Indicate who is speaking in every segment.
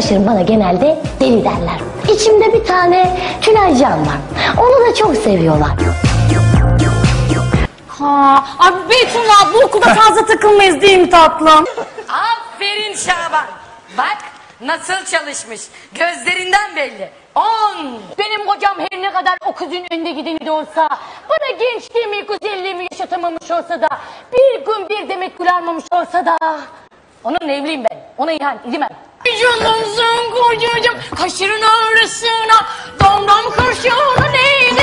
Speaker 1: Arkadaşlarım bana genelde deli derler. İçimde bir tane Tülaycan var. Onu da çok seviyorlar.
Speaker 2: Ha, abi Beytullah bu okulda fazla takılmayız değil mi tatlım?
Speaker 3: Aferin Şaban. Bak nasıl çalışmış. Gözlerinden belli. On.
Speaker 2: Benim kocam her ne kadar o kızın önde gideni de olsa, bana gençliğimi, güzelliğimi yaşatamamış olsa da, bir gün bir demet gül almamış olsa da,
Speaker 3: Onunla evliyim ben. Ona ihan edemem.
Speaker 2: Canımsın kocacığım, kaşırın arasına, domdom kurşunu neydi,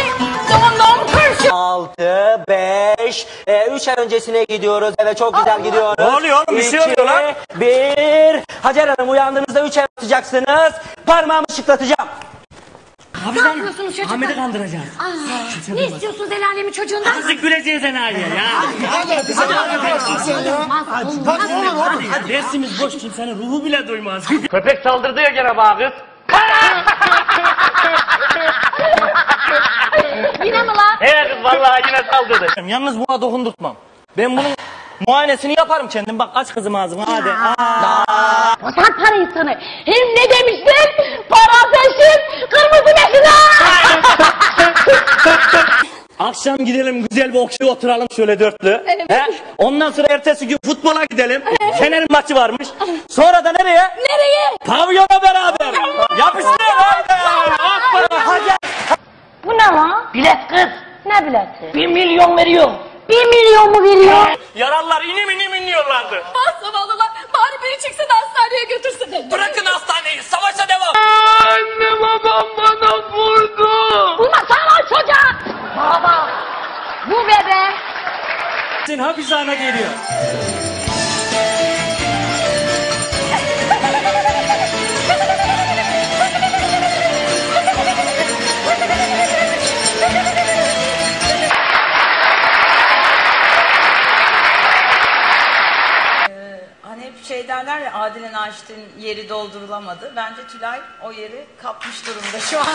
Speaker 2: domdom kurşunu.
Speaker 4: 6, 5, 3 ay öncesine gidiyoruz. Evet çok güzel gidiyoruz.
Speaker 5: Ne oluyor oğlum? Bir şey oluyor lan.
Speaker 4: 1. Hacer Hanım uyandığınızda 3 ay atacaksınız. Parmağımı şıklatacağım.
Speaker 2: Ne yapıyorsunuz çocuklar?
Speaker 5: Ahmet'i kandıracağız.
Speaker 2: Aa, ne istiyorsunuz el alemin çocuğundan?
Speaker 5: Azıcık güleceğiz enayiye ya. Dersimiz boş kimsenin ruhu bile duymaz. Köpek saldırdı ya gene bana kız.
Speaker 2: Yine mi lan?
Speaker 5: He kız vallahi yine saldırdı. Yalnız buna dokundurtmam. Ben bunun muayenesini yaparım kendim. Bak aç kızım ağzını hadi. Aa.
Speaker 2: Vatan para insanı. Hem
Speaker 5: Akşam gidelim güzel bir okşaya oturalım şöyle dörtlü. He? Ondan sonra ertesi gün futbola gidelim. Fener'in maçı varmış. Sonra da nereye?
Speaker 2: Nereye?
Speaker 5: Pavyona beraber. Yapıştır haydi. Hadi.
Speaker 2: Bu ne lan?
Speaker 3: Bilet kız.
Speaker 2: Ne bileti?
Speaker 3: Bir milyon veriyor.
Speaker 2: Bir milyon mu veriyor?
Speaker 5: Yaralılar inim inim inliyorlardı.
Speaker 2: Ah zavallılar. Bari beni çeksin hastaneye götürsün.
Speaker 5: Bırakın hastaneyi savaşa devam.
Speaker 2: Bulmasana Bebe.
Speaker 5: Sen hapishane geliyor.
Speaker 6: Hani hep şey derler ya Adile Naşit'in yeri doldurulamadı. Bence Tülay o yeri kapmış durumda şu an.